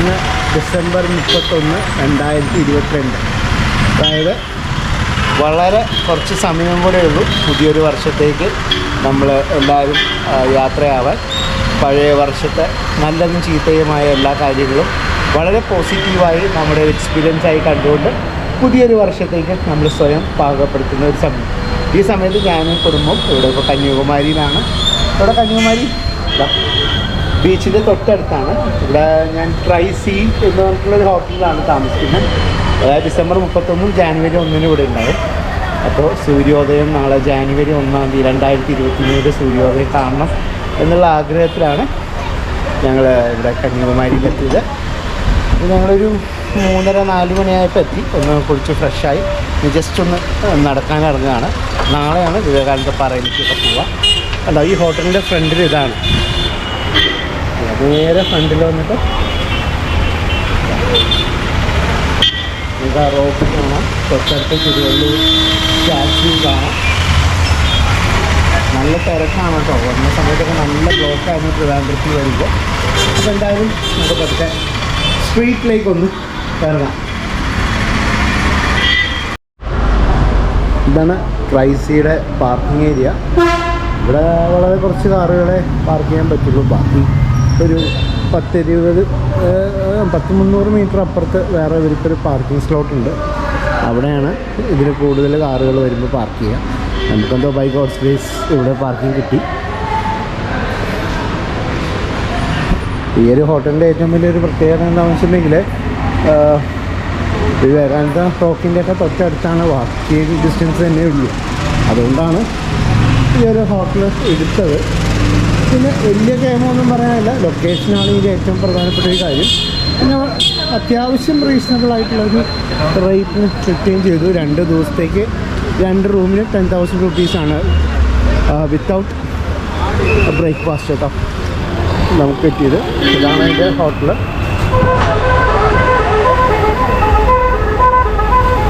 ഇന്ന് ഡിസംബർ മുപ്പത്തൊന്ന് രണ്ടായിരത്തി ഇരുപത്തിരണ്ട്. അതായത് വളരെ കുറച്ച് സമയം കൂടെ ഉള്ളൂ പുതിയൊരു വർഷത്തേക്ക് നമ്മൾ എല്ലാവരും യാത്രയാവാൻ. പഴയ വർഷത്തെ നല്ലതും ചീത്തയുമായ എല്ലാ കാര്യങ്ങളും വളരെ പോസിറ്റീവായി നമ്മുടെ എക്സ്പീരിയൻസ് ആയി കണ്ടുകൊണ്ട് പുതിയൊരു വർഷത്തേക്ക് നമ്മൾ സ്വയം പാകപ്പെടുത്തുന്ന ഒരു സമയം. ഈ സമയത്ത് ഞാനും കുടുംബം ഇവിടെ ഇപ്പോൾ കന്യാകുമാരിയിലാണ്. ഇവിടെ കന്യാകുമാരി? ബീച്ചിന്റെ തൊട്ടടുത്താണ്. ഇവിടെ ഞാൻ ട്രൈ സീ എന്ന് പറഞ്ഞിട്ടുള്ളൊരു ഹോട്ടലിലാണ് താമസിക്കുന്നത്. ഡിസംബർ മുപ്പത്തൊന്നും ജാനുവരി ഒന്നിനും ഇവിടെ ഉണ്ടാവും. അപ്പോൾ സൂര്യോദയം നാളെ ജാനുവരി ഒന്നാം തീയതി രണ്ടായിരത്തി ഇരുപത്തി മൂന്നിന്റെ സൂര്യോദയം കാണണം എന്നുള്ള ആഗ്രഹത്തിലാണ് ഞങ്ങൾ ഇവിടെ കന്യാകുമാരിയിലെത്തിയത് ഞങ്ങളൊരു മൂന്നര നാല് മണിയായപ്പോൾ എത്തി. ഒന്ന് കുളിച്ച് ഫ്രഷായി ജസ്റ്റ് ഒന്ന് നടക്കാൻ ഇറങ്ങുകയാണ്. നാളെയാണ് വിവേകാനന്ദ പാറയിലേക്ക് പോവുക. അല്ല ഈ ഹോട്ടലിന്റെ ഫ്രണ്ടിൽ ഇതാണ്. നേരെ ഫ്രണ്ടിൽ വന്നിട്ട് റോഡ് കാണാം. തൊട്ടടുത്ത് തിരുവള്ളൂർ സ്റ്റാച്യു കാണാം. നല്ല തിരക്കാണ് കേട്ടോ. വന്ന സമയത്തൊക്കെ നല്ല ബ്ലോക്കായിരുന്നു ട്രിവാൻഡ്രത്തിൽ വരുമ്പോൾ അപ്പോൾ എന്തായാലും നമുക്ക് പതുക്കെ സ്ട്രീറ്റിലേക്ക് ഒന്ന് ഇറങ്ങാം ഇതാണ് ട്രൈസിയുടെ പാർക്കിംഗ് ഏരിയ ഇവിടെ വളരെ കുറച്ച് കാറുകളെ പാർക്ക് ചെയ്യാൻ പറ്റുള്ളൂ. ബാക്കി ഒരു പത്തിരുപത് പത്ത് മുന്നൂറ് മീറ്റർ അപ്പുറത്ത് വേറെ ഇവർക്കൊരു പാർക്കിംഗ് സ്ലോട്ട് ഉണ്ട് അവിടെയാണ് ഇതിന് കൂടുതൽ കാറുകൾ വരുമ്പോൾ പാർക്ക് ചെയ്യുക. നമുക്കെന്തോ ബൈക്ക് ഔട്ട് സ്പേസ് ഇവിടെ പാർക്കിംഗ് കിട്ടി. ഈ ഒരു ഹോട്ടലിന്റെ ഏറ്റവും വലിയൊരു പ്രത്യേകത എന്താണെന്ന് വെച്ചിട്ടുണ്ടെങ്കിൽ വിവേകാനന്ദ ടോക്കിന്റെ ഒക്കെ തൊട്ടടുത്താണ് വാക്കിംഗ് ഡിസ്റ്റൻസ് തന്നെ ഉള്ളൂ. അതുകൊണ്ടാണ് ഈ ഒരു ഹോട്ടൽ എടുത്തത്. പിന്നെ വലിയ ക്ഷേമമൊന്നും പറയാനില്ല. ലൊക്കേഷനാണ് ഇതിന്റെ ഏറ്റവും പ്രധാനപ്പെട്ട ഒരു കാര്യം. പിന്നെ അത്യാവശ്യം റീസണബിൾ ആയിട്ടുള്ള ഒരു റേറ്റിന് കിട്ടുകയും ചെയ്തു. രണ്ട് ദിവസത്തേക്ക് രണ്ട് റൂമിന് ടെൻ തൗസൻഡ് റുപ്പീസാണ് വിത്തൗട്ട് ബ്രേക്ക്ഫാസ്റ്റ് കേട്ടോ നമുക്ക് കിട്ടിയത്. ഇതാണ് എന്റെ ഹോട്ടൽ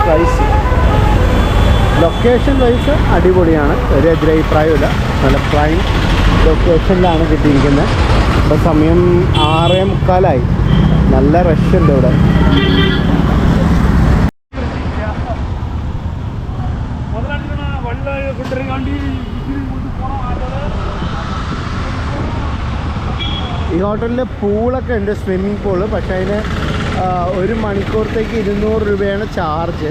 പ്രൈസ് ലൊക്കേഷൻ വൈസ് അടിപൊളിയാണ്. ഒരു എതിരഭിപ്രായമില്ല നല്ല പ്രൈം ലൊക്കേഷനിലാണ് കിട്ടിയിരിക്കുന്നത്. ഇപ്പോൾ സമയം ആറേ മുക്കാലായി. നല്ല റഷ് ഉണ്ട് ഇവിടെ. ഈ ഹോട്ടലിൽ പൂളൊക്കെ ഉണ്ട് സ്വിമ്മിംഗ് പൂൾ പക്ഷേ അതിന് ഒരു മണിക്കൂറത്തേക്ക് ഇരുന്നൂറ് രൂപയാണ് ചാർജ്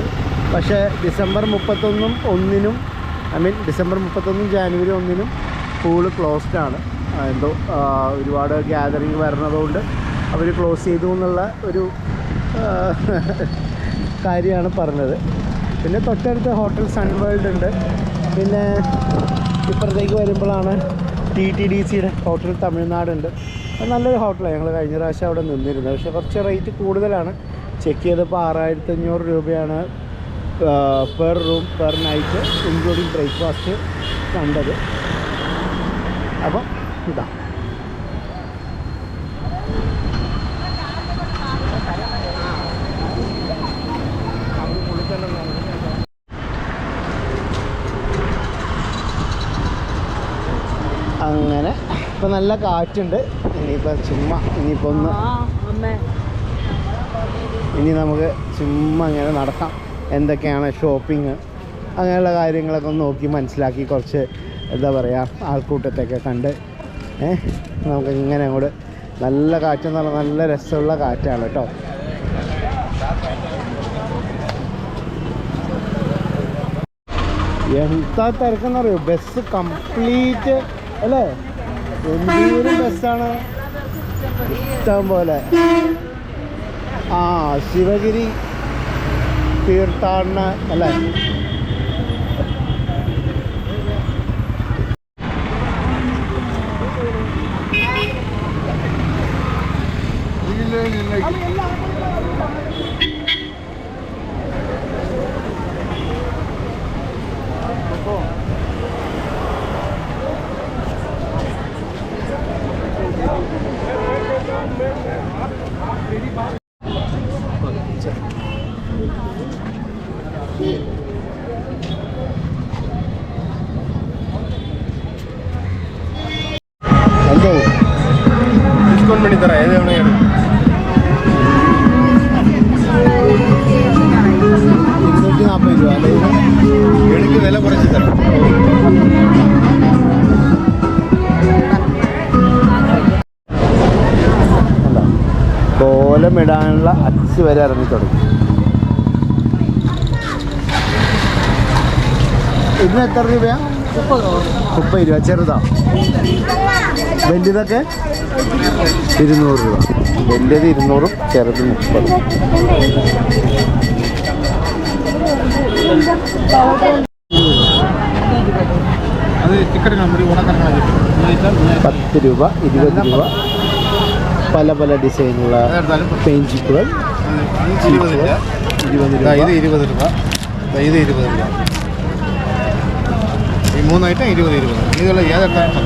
പക്ഷേ ഡിസംബർ മുപ്പത്തൊന്നും ഒന്നിനും ഐ മീൻ ഡിസംബർ മുപ്പത്തൊന്നും ജാനുവരി ഒന്നിനും പൂൾ ക്ലോസ്ഡ് ആണ്. എന്തോ ഒരുപാട് ഗ്യാതറിങ് വരുന്നതുകൊണ്ട് അവർ ക്ലോസ് ചെയ്തു എന്നുള്ള ഒരു കാര്യമാണ് പറഞ്ഞത്. പിന്നെ തൊട്ടടുത്ത് ഹോട്ടൽ സൺവേൾഡ് ഉണ്ട്. പിന്നെ ഇപ്പുറത്തേക്ക് വരുമ്പോഴാണ് ടി ടി ഡി സിയുടെ ഹോട്ടൽ തമിഴ്നാടുണ്ട്. അത് നല്ലൊരു ഹോട്ടലാണ് ഞങ്ങൾ കഴിഞ്ഞ പ്രാവശ്യം അവിടെ നിന്നിരുന്നത്. പക്ഷേ കുറച്ച് റേറ്റ് കൂടുതലാണ്. ചെക്ക് ചെയ്തപ്പോൾ ആറായിരത്തി അഞ്ഞൂറ് രൂപയാണ് per room per night including breakfast കണ്ടത്. അപ്പം ഇതാ. അങ്ങനെ ഇപ്പൊ നല്ല കാറ്റുണ്ട്. ഇനിയിപ്പോ ചുമ്മാ ഇനിയിപ്പോ ഒന്ന് ഇനി നമുക്ക് ചുമ്മാ ഇങ്ങനെ നടക്കാം. എന്തൊക്കെയാണ് ഷോപ്പിംഗ് അങ്ങനെയുള്ള കാര്യങ്ങളൊക്കെ ഒന്ന് നോക്കി മനസ്സിലാക്കി കുറച്ച് എന്താ പറയുക ആൾക്കൂട്ടത്തൊക്കെ കണ്ട് നമുക്ക് ഇങ്ങനെ അങ്ങോട്ട് നല്ല കാറ്റെന്ന് പറഞ്ഞാൽ നല്ല രസമുള്ള കാറ്റാണ് കേട്ടോ. എന്താ തിരക്കെന്നറിയോ? ബസ് കംപ്ലീറ്റ് അല്ലേ? എന്തൊരു ബസ്സാണ് ഇഷ്ടം പോലെ. ആ ശിവഗിരി തീർത്ഥാടന അല്ലേ? കോലമിടാനുള്ള അച്ച് വരെ ഇറങ്ങി തുടങ്ങി ഇതിന് എത്ര രൂപയാ? മുപ്പത് രൂപ ചെറുതാ. വലിയതൊക്കെ ഇരുന്നൂറ് രൂപ. വലിയത് ഇരുന്നൂറും ചെറുത് മുപ്പത്. പത്ത് രൂപ ഇരുപത് രൂപ. പല പല ഡിസൈനുള്ള ഇരുപതില്ല ഇരുപത് രൂപ. ഇത് ഇരുപത് രൂപ. ഇത് ഇരുപത് രൂപ. ഈ ഐറ്റം ഇരുപത് ഇരുപത്. ഇതുള്ള പത്ത്?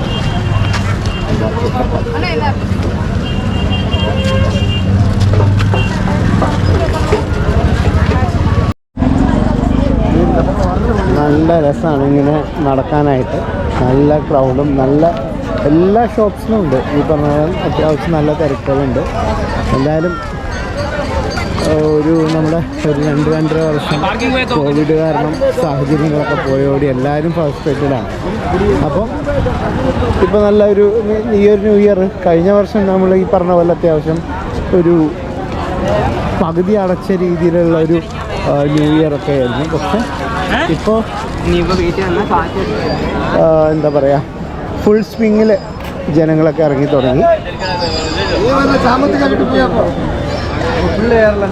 നല്ല രസമാണ് ഇങ്ങനെ നടക്കാനായിട്ട്. നല്ല ക്രൗഡും നല്ല എല്ലാ ഷോപ്സിലും ഉണ്ട്. ഈ പറഞ്ഞ അത്യാവശ്യം നല്ല തിരക്കുകളുണ്ട്. എന്തായാലും ഒരു നമ്മുടെ ഒരു രണ്ട് രണ്ടര വർഷം കോവിഡ് കാരണം സാഹചര്യങ്ങളൊക്കെ പോയോടി എല്ലാവരും ഫ്രസ്ട്രേറ്റഡാണ് അപ്പം ഇപ്പം നല്ല ഒരു ഈ ഒരു ന്യൂ ഇയർ കഴിഞ്ഞ വർഷം നമ്മൾ ഈ പറഞ്ഞ പോലെ അത്യാവശ്യം ഒരു പകുതി അടച്ച രീതിയിലുള്ള ഒരു ന്യൂ ഇയർ ഒക്കെ ആയിരുന്നു. പക്ഷെ ഇപ്പോൾ എന്താ പറയുക ഫുൾ സ്വിങ്ങിൽ ജനങ്ങളൊക്കെ ഇറങ്ങി തുടങ്ങി. സാമ്പത്തികമായിട്ട് പോയപ്പോ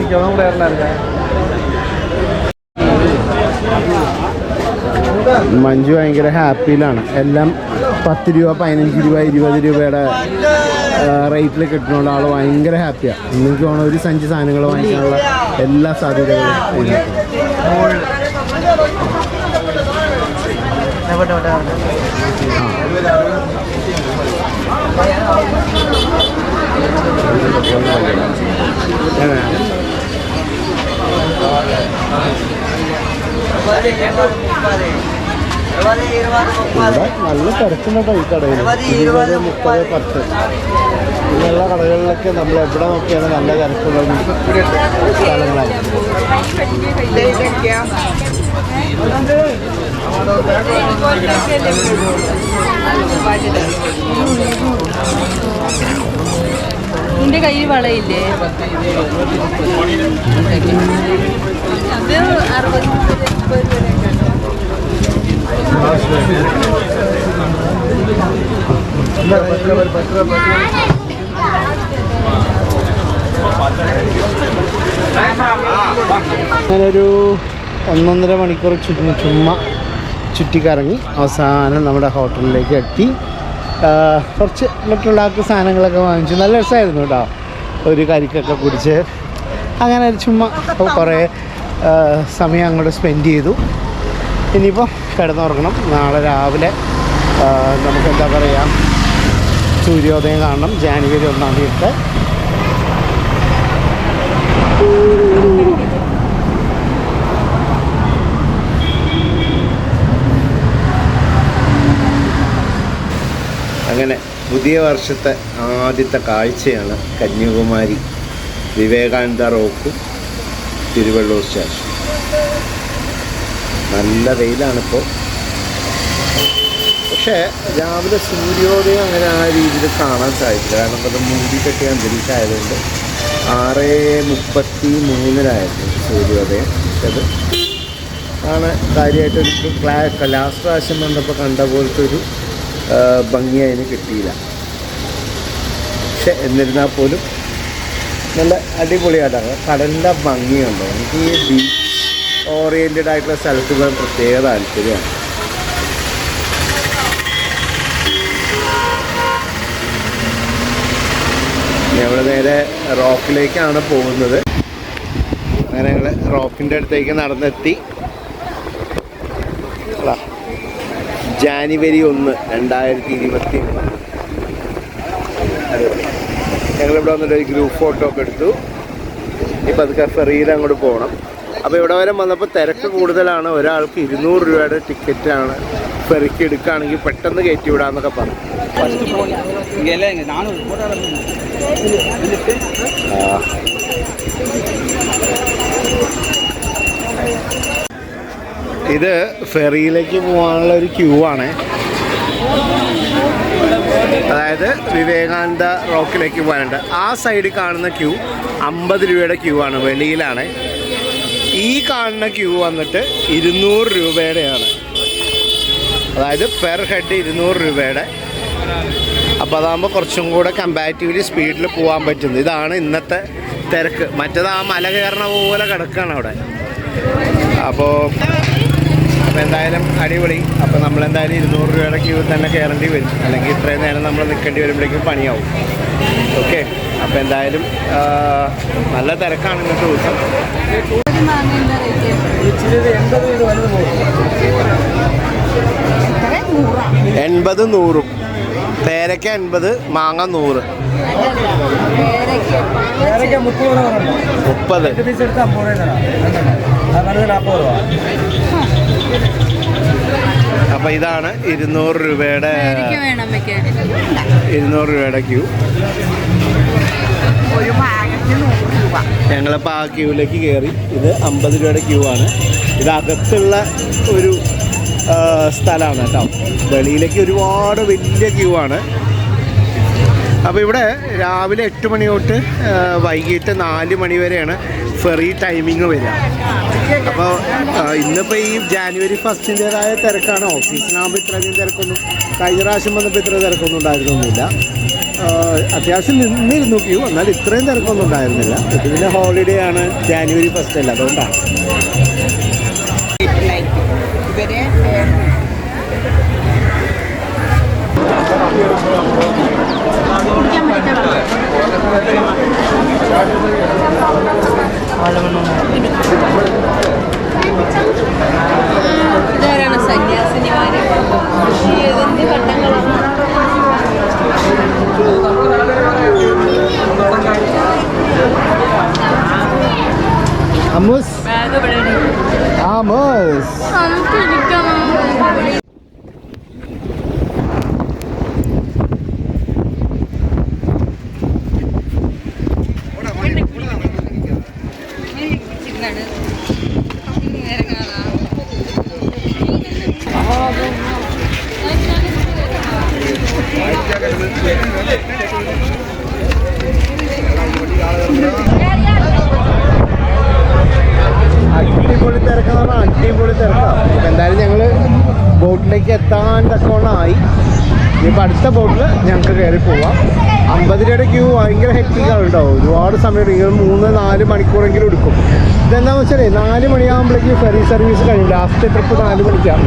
മഞ്ജു ഭയങ്കര ഹാപ്പിയിലാണ് എല്ലാം പത്ത് രൂപ പതിനഞ്ച് രൂപ ഇരുപത് രൂപയുടെ റേറ്റിൽ കിട്ടുന്നതുകൊണ്ട് ആൾ ഭയങ്കര ഹാപ്പിയാണ് എനിക്ക് തോന്നുന്നു ഒരു സഞ്ചി സാധനങ്ങൾ വാങ്ങിക്കാനുള്ള എല്ലാ സാധ്യതകളും നല്ല തിരക്കുണ്ട് ഈ കടയിൽ ഇരുപത് മുപ്പത് പത്ത്. ഇങ്ങനെയുള്ള കടകളിലൊക്കെ നമ്മൾ എവിടെ നോക്കിയാണ് നല്ല തിരക്കുള്ള സ്ഥലങ്ങളാണ് നിന്റെ കയ്യിൽ വളയില്ലേ? അങ്ങനൊരു ഒന്നൊന്നര മണിക്കൂർ ചുറ്റി ചുമ്മാ ചുറ്റിക്കറങ്ങി അവസാനം നമ്മുടെ ഹോട്ടലിലേക്ക് എത്തി. കുറച്ച് മറ്റുണ്ടാക്കുന്ന സാധനങ്ങളൊക്കെ വാങ്ങിച്ചു. നല്ല രസമായിരുന്നു കേട്ടോ ഒരു കരിക്കൊക്കെ കുടിച്ച്. അങ്ങനെ ചുമ്മാ കുറേ സമയം അങ്ങോട്ട് സ്പെൻഡ് ചെയ്തു. ഇനിയിപ്പോൾ കിടന്നുറങ്ങണം. നാളെ രാവിലെ നമുക്ക് എന്താ പറയുക സൂര്യോദയം കാണണം. ജാനുവരി ഒന്നാം തീയതിത്തെ അങ്ങനെ പുതിയ വർഷത്തെ ആദ്യത്തെ കാഴ്ചയാണ് കന്യാകുമാരി വിവേകാനന്ദ റോക്കും തിരുവള്ളൂർ സ്റ്റേഷൻ. നല്ല വെയിലാണിപ്പോൾ. പക്ഷേ രാവിലെ സൂര്യോദയം അങ്ങനെ ആ രീതിയിൽ കാണാൻ സാധിക്കില്ല കാരണം അത് മൂടി കെട്ടിയ അന്തരീക്ഷമായതുകൊണ്ട് ആറ് മുപ്പത്തി മൂന്നിലായിരുന്നു സൂര്യോദയം അത് ആണ് കാര്യമായിട്ടൊരു ക്ലാ ലാസ്റ്റ് പ്രാവശ്യം വന്നപ്പോൾ കണ്ട പോലത്തെ ഒരു ഭംഗി അതിന് കിട്ടിയില്ല. പക്ഷെ എന്നിരുന്നാൽ പോലും നല്ല അടിപൊളിയായിട്ടാണ് കടലിന്റെ ഭംഗിയുണ്ടോ എനിക്ക് ഈ ബീച്ച് ഓറിയന്റഡ് ആയിട്ടുള്ള സ്ഥലത്ത് പോകാൻ പ്രത്യേക താല്പര്യമാണ്. ഞങ്ങൾ നേരെ റോക്കിലേക്കാണ് പോകുന്നത്. അങ്ങനെ ഞങ്ങൾ റോക്കിന്റെ അടുത്തേക്ക് നടന്നെത്തി. അതാ, ജാനുവരി ഒന്ന് രണ്ടായിരത്തി ഇരുപത്തി ഞങ്ങളിവിടെ വന്നിട്ട് ഒരു ഗ്രൂപ്പ് ഫോട്ടോ ഒക്കെ എടുത്തു. ഇപ്പം അതൊക്കെ ഫെറിയിൽ അങ്ങോട്ട് പോകണം. അപ്പോൾ ഇവിടെ വരെ വന്നപ്പോൾ തിരക്ക് കൂടുതലാണ്. ഒരാൾക്ക് ഇരുന്നൂറ് രൂപയുടെ ടിക്കറ്റാണ് ഫെറിക്ക് എടുക്കുകയാണെങ്കിൽ പെട്ടെന്ന് കയറ്റി വിടാന്നൊക്കെ പറഞ്ഞു. ഇത് ഫെറിയിലേക്ക് പോകാനുള്ള ഒരു ക്യൂ ആണ്. അതായത് വിവേകാനന്ദ റോക്കിലേക്ക് പോകാനുണ്ട്. ആ സൈഡിൽ കാണുന്ന ക്യൂ അമ്പത് രൂപയുടെ ക്യൂ ആണ് വെളിയിലാണ്. ഈ കാണുന്ന ക്യൂ വന്നിട്ട് ഇരുന്നൂറ് രൂപയുടെയാണ്. അതായത് പെർ ഹെഡ് ഇരുന്നൂറ് രൂപയുടെ. അപ്പോൾ അതാകുമ്പോൾ കുറച്ചും കൂടെ കമ്പാരിറ്റീവ്ലി സ്പീഡിൽ പോകാൻ പറ്റുന്നു. ഇതാണ് ഇന്നത്തെ തിരക്ക്. മറ്റേത് ആ മല കയറണ പോലെ കിടക്കുകയാണ് അവിടെ. അപ്പോൾ അപ്പോൾ എന്തായാലും അടിപൊളി. അപ്പോൾ നമ്മൾ എന്തായാലും ഇരുന്നൂറ് രൂപയുടെ ക്യൂ തന്നെ കയറേണ്ടി വരും. അല്ലെങ്കിൽ ഇത്രയും നേരം നമ്മൾ നിൽക്കേണ്ടി വരുമ്പോഴേക്കും പണിയാവും. ഓക്കെ അപ്പോൾ എന്തായാലും നല്ല തിരക്കാണ് ഇന്നത്തെ ദിവസം മാങ്ങ എന്താ റേറ്റ് എൺപത് നൂറും. പേരയ്ക്ക എൺപത് മാങ്ങ നൂറ്. മുപ്പത് അപ്പോൾ ഇതാണ് ഇരുന്നൂറ് രൂപയുടെ ഇരുന്നൂറ് രൂപയുടെ ക്യൂ. ഞങ്ങളിപ്പോൾ ആ ക്യൂവിലേക്ക് കയറി ഇത് അമ്പത് രൂപയുടെ ക്യൂ ആണ്. ഇത് അകത്തുള്ള ഒരു സ്ഥലമാണ് കേട്ടോ. വെളിയിലേക്ക് ഒരുപാട് വലിയ ക്യൂ ആണ്. അപ്പോൾ ഇവിടെ രാവിലെ എട്ട് മണി തൊട്ട് വൈകിട്ട് നാല് മണി വരെയാണ് ഫെറി ടൈമിങ് വരിക. അപ്പോൾ ഇന്നിപ്പോൾ ഈ ജാനുവരി ഫസ്റ്റിന്റേതായ തിരക്കാണ്. ഓഫീസിനാകുമ്പോൾ ഇത്രയധികം തിരക്കൊന്നും കഴിഞ്ഞ പ്രാവശ്യം വന്നപ്പോൾ ഇത്ര തിരക്കൊന്നും ഉണ്ടായിരുന്നൊന്നുമില്ല. അത്യാവശ്യം നിന്നിരുന്നു ക്യൂ എന്നാൽ ഇത്രയും തിരക്കൊന്നും ഉണ്ടായിരുന്നില്ല. പിന്നെ ഹോളിഡേ ആണ് ജാനുവരി ഫസ്റ്റ് അല്ല അതുകൊണ്ടാണ്. ഇതാരാണ് സന്യാസിനിമാര് ആമോസ് അടിപൊളി തിരക്കെന്ന് പറഞ്ഞാൽ അടിപൊളി തിരക്കാണ് അപ്പം എന്തായാലും ഞങ്ങൾ ബോട്ടിലേക്ക് എത്താൻ തക്കവണ്ണമായി ഇനിയിപ്പോൾ അടുത്ത ബോട്ടിൽ ഞങ്ങൾക്ക് കയറി പോവാം അമ്പത് രൂപയുടെ ക്യൂ ഭയങ്കര ഹെക്റ്റിക്കാണ് കേട്ടോ ഒരുപാട് സമയം എടുക്കും ഇത് മൂന്ന് നാല് മണിക്കൂറെങ്കിലും എടുക്കും ഇതെന്താണെന്ന് വെച്ചാൽ നാല് മണിയാകുമ്പോഴേക്കും ഫെറി സർവീസ് കഴിയും. ലാസ്റ്റ് ട്രിപ്പ് നാല് മണിക്കാണ്.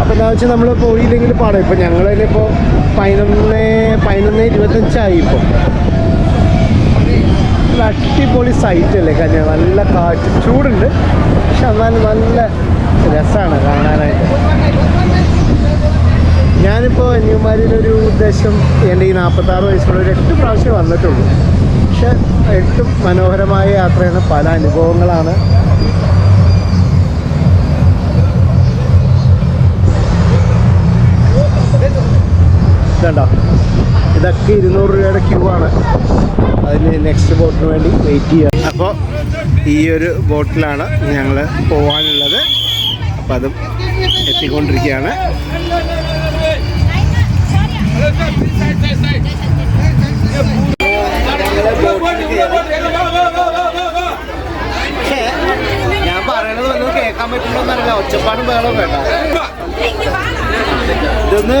അപ്പോൾ എന്താ വെച്ചാൽ നമ്മൾ പോയില്ലെങ്കിൽ പാടാം. ഇപ്പോൾ ഞങ്ങളിപ്പോൾ പതിനൊന്ന് പതിനൊന്ന് ഇരുപത്തഞ്ചായി ഇപ്പോൾ അടിപൊളി സൈറ്റ് അല്ലേ കന്യ? നല്ല കാറ്റ്. ചൂടുണ്ട്. പക്ഷെ എന്നാലും നല്ല രസമാണ് കാണാനായിട്ട്. ഞാനിപ്പോൾ കന്യാകുമാരിയിലൊരു ഉദ്ദേശം എന്റെ ഈ നാൽപ്പത്താറ് വയസ്സുള്ള ഒരു എട്ട് പ്രാവശ്യം വന്നിട്ടുള്ളൂ. പക്ഷെ എട്ടും മനോഹരമായ യാത്രയാണ്. പല അനുഭവങ്ങളാണ്. ഇതുണ്ടോ ഇതൊക്കെ ഇരുന്നൂറ് രൂപയുടെ ക്യൂ ആണ്. അതിന് നെക്സ്റ്റ് ബോട്ടിന് വേണ്ടി വെയിറ്റ് ചെയ്യുക അപ്പോൾ ഈ ഒരു ബോട്ടിലാണ് ഞങ്ങൾ പോകാനുള്ളത് അപ്പോൾ അതും എത്തിക്കൊണ്ടിരിക്കുകയാണ്. ഞാൻ പറയണത് വല്ലതും കേൾക്കാൻ പറ്റുന്നറിയില്ല ഒച്ചപ്പാടും വേണം വേണ്ട. ഇതൊന്ന്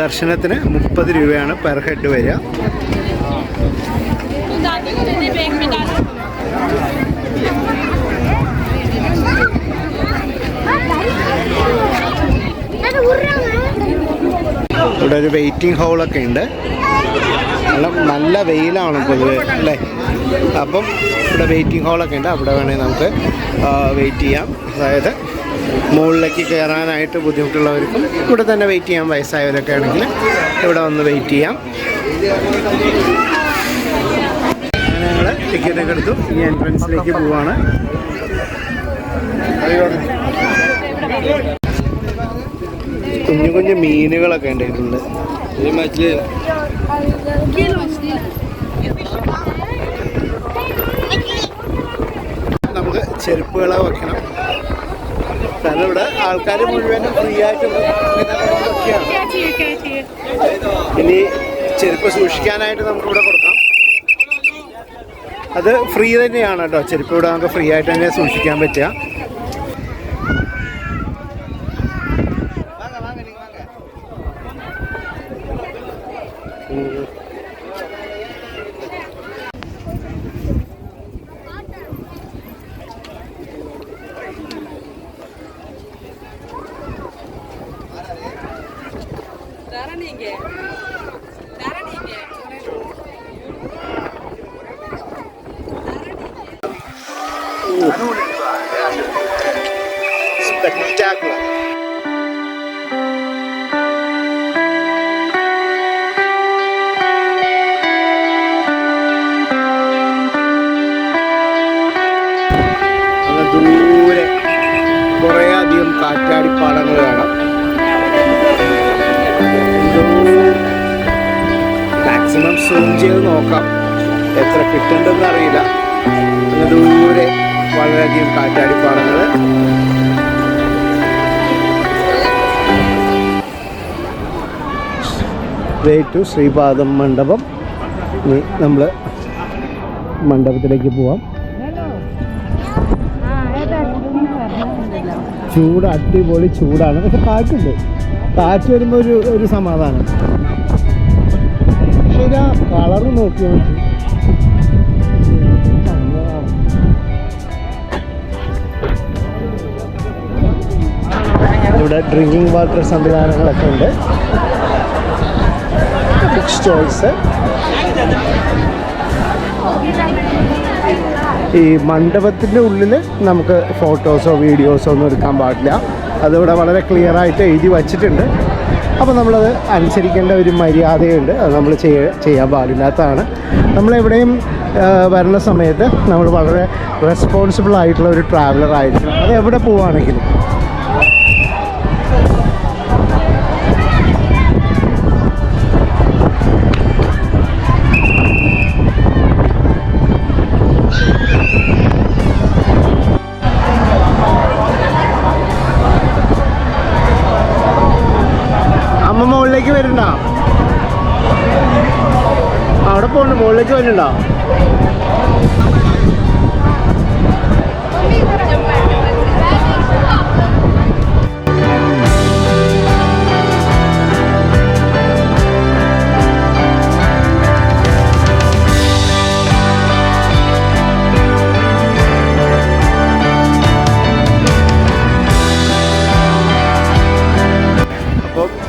ദർശനത്തിന് മുപ്പത് രൂപയാണ് പെർ ഹെഡ് വരിക. ഇവിടെ ഒരു വെയിറ്റിംഗ് ഹോളൊക്കെ ഉണ്ട്. നല്ല വെയിലാണ് പൊതുവെ അല്ലേ? അപ്പം ഇവിടെ വെയിറ്റിംഗ് ഹോളൊക്കെ ഉണ്ട്. അവിടെ വേണമെങ്കിൽ നമുക്ക് വെയിറ്റ് ചെയ്യാം. അതായത് മുകളിലേക്ക് കയറാനായിട്ട് ബുദ്ധിമുട്ടുള്ളവർക്കും ഇവിടെ തന്നെ വെയിറ്റ് ചെയ്യാം. വയസ്സായവരൊക്കെ ആണെങ്കിൽ ഇവിടെ വന്ന് വെയിറ്റ് ചെയ്യാം. അങ്ങനെ ഞങ്ങൾ ടിക്കറ്റൊക്കെ എടുത്തു. ഈ എൻട്രൻസിലേക്ക് പോവാണ്. കുഞ്ഞു കുഞ്ഞു മീനുകളൊക്കെ ഉണ്ടായിട്ടുണ്ട് നമുക്ക് ചെരുപ്പുകളെ വെക്കണം. കാരണം ഇവിടെ ആൾക്കാർ മുഴുവനും ഫ്രീ ആയിട്ട് ഇനി ചെരുപ്പ് സൂക്ഷിക്കാനായിട്ട് നമുക്കിവിടെ കൊടുക്കാം. അത് ഫ്രീ തന്നെയാണ് കേട്ടോ. ചെരുപ്പ് ഇവിടെ നമുക്ക് ഫ്രീ ആയിട്ട് തന്നെ സൂക്ഷിക്കാൻ പറ്റുക. ദൂരെ കുറേ അധികം കാറ്റാടിപ്പാടങ്ങൾ കാണാം. മാക്സിമം സൂം ചെയ്ത് നോക്കാം. എത്ര കിട്ടുന്നുണ്ടെന്ന് അറിയില്ല. ദൂരെ വളരെയധികം കാറ്റാടിപ്പാടങ്ങൾ. ടു ശ്രീപാദം മണ്ഡപം. നമ്മൾ മണ്ഡപത്തിലേക്ക് പോവാം. ചൂട് അടിപൊളി ചൂടാണ്. പക്ഷെ കാറ്റുണ്ട്. കാറ്റ് വരുമ്പോൾ ഒരു ഒരു സമാധാനം. പക്ഷെ ഇതാ കളറ് നോക്കിയാൽ മതി ഇവിടെ ഡ്രിങ്കിങ് വാട്ടർ സംവിധാനങ്ങളൊക്കെ ഉണ്ട്. ബുക്ക് സ്റ്റോൾസ് ഈ മണ്ഡപത്തിന്റെ ഉള്ളിൽ നമുക്ക് ഫോട്ടോസോ വീഡിയോസോ ഒന്നും എടുക്കാൻ പാടില്ല. അതിവിടെ വളരെ ക്ലിയർ ആയിട്ട് എഴുതി വച്ചിട്ടുണ്ട്. അപ്പോൾ നമ്മളത് അനുസരിക്കേണ്ട ഒരു മര്യാദയുണ്ട്. അത് നമ്മൾ ചെയ്യ ചെയ്യാൻ പാടില്ലാത്തതാണ്. നമ്മളെവിടെയും വരുന്ന സമയത്ത് നമ്മൾ വളരെ റെസ്പോൺസിബിൾ ആയിട്ടുള്ള ഒരു ട്രാവലർ ആയിരിക്കണം. അത് എവിടെ പോവുകയാണെങ്കിലും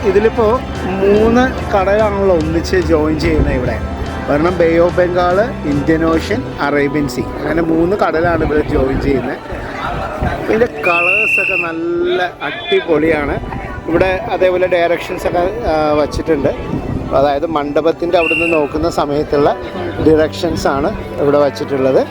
ഇതിലിപ്പോൾ മൂന്ന് കടലാണല്ലോ ഒന്നിച്ച് ജോയിൻ ചെയ്യുന്നത് ഇവിടെ. കാരണം bay of Bengal Indian ocean Arabian sea അങ്ങനെ മൂന്ന് കടലാണ് ഇവിടെ ജോയിൻ ചെയ്യുന്നത്. ഇതിന്റെ കളേഴ്സൊക്കെ നല്ല അടിപൊളിയാണ്. ഇവിടെ അതേപോലെ ഡയറക്ഷൻസ് ഒക്കെ ആ, വച്ചിട്ടുണ്ട്. അതായത് മണ്ഡപത്തിന്റെ അവിടെ നിന്ന് നോക്കുന്ന സമയത്തുള്ള ഡിറക്ഷൻസാണ് ഇവിടെ വച്ചിട്ടുള്ളത്.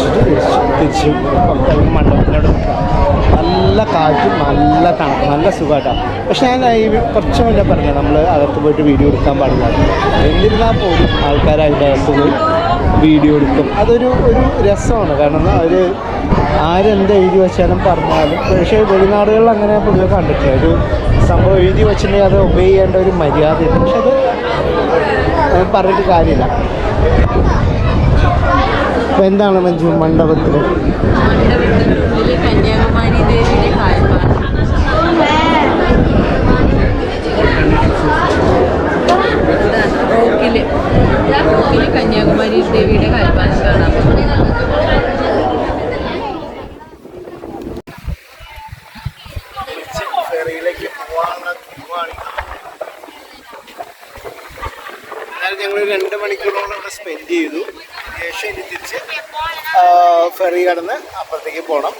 പോയി തിരിച്ചു തിരിച്ച് മണ്ഡപത്തിനോട് നല്ല കാറ്റും നല്ല തണുപ്പ് നല്ല സുഖമായിട്ടാണ് പക്ഷെ ഞാൻ ഈ കുറച്ച് മുന്നേ പറഞ്ഞു നമ്മൾ അകത്ത് പോയിട്ട് വീഡിയോ എടുക്കാൻ പാടില്ല. എന്നിരുന്നാൽ പോലും അതിന്റെ അകത്ത് പോയി വീഡിയോ എടുക്കും. അതൊരു ഒരു രസമാണ്. കാരണം അവർ ആരെന്ത് എഴുതി വെച്ചാലും പറഞ്ഞാലും പക്ഷേ വെളിനാടുകളിൽ അങ്ങനെ പൊതുവെ കണ്ടിട്ടില്ല. ഒരു സംഭവം എഴുതി വെച്ചിട്ടുണ്ടെങ്കിൽ അത് ഒബേ ചെയ്യേണ്ട ഒരു മര്യാദയുണ്ട്. പക്ഷെ അത് പറഞ്ഞിട്ട് കാര്യമില്ല. അപ്പോൾ എന്താണ് മഞ്ജു മണ്ഡപത്തിൽ കന്യാകുമാരി ദേവിയുടെ കന്യാകുമാരി ഫെറിയിലേക്ക് പോകാനുള്ള തീരുമാനം എന്നാലും ഞങ്ങൾ രണ്ട് മണിക്കൂറോളം ഇവിടെ ഇനി കടന്ന് അപ്പുറത്തേക്ക് പോകണം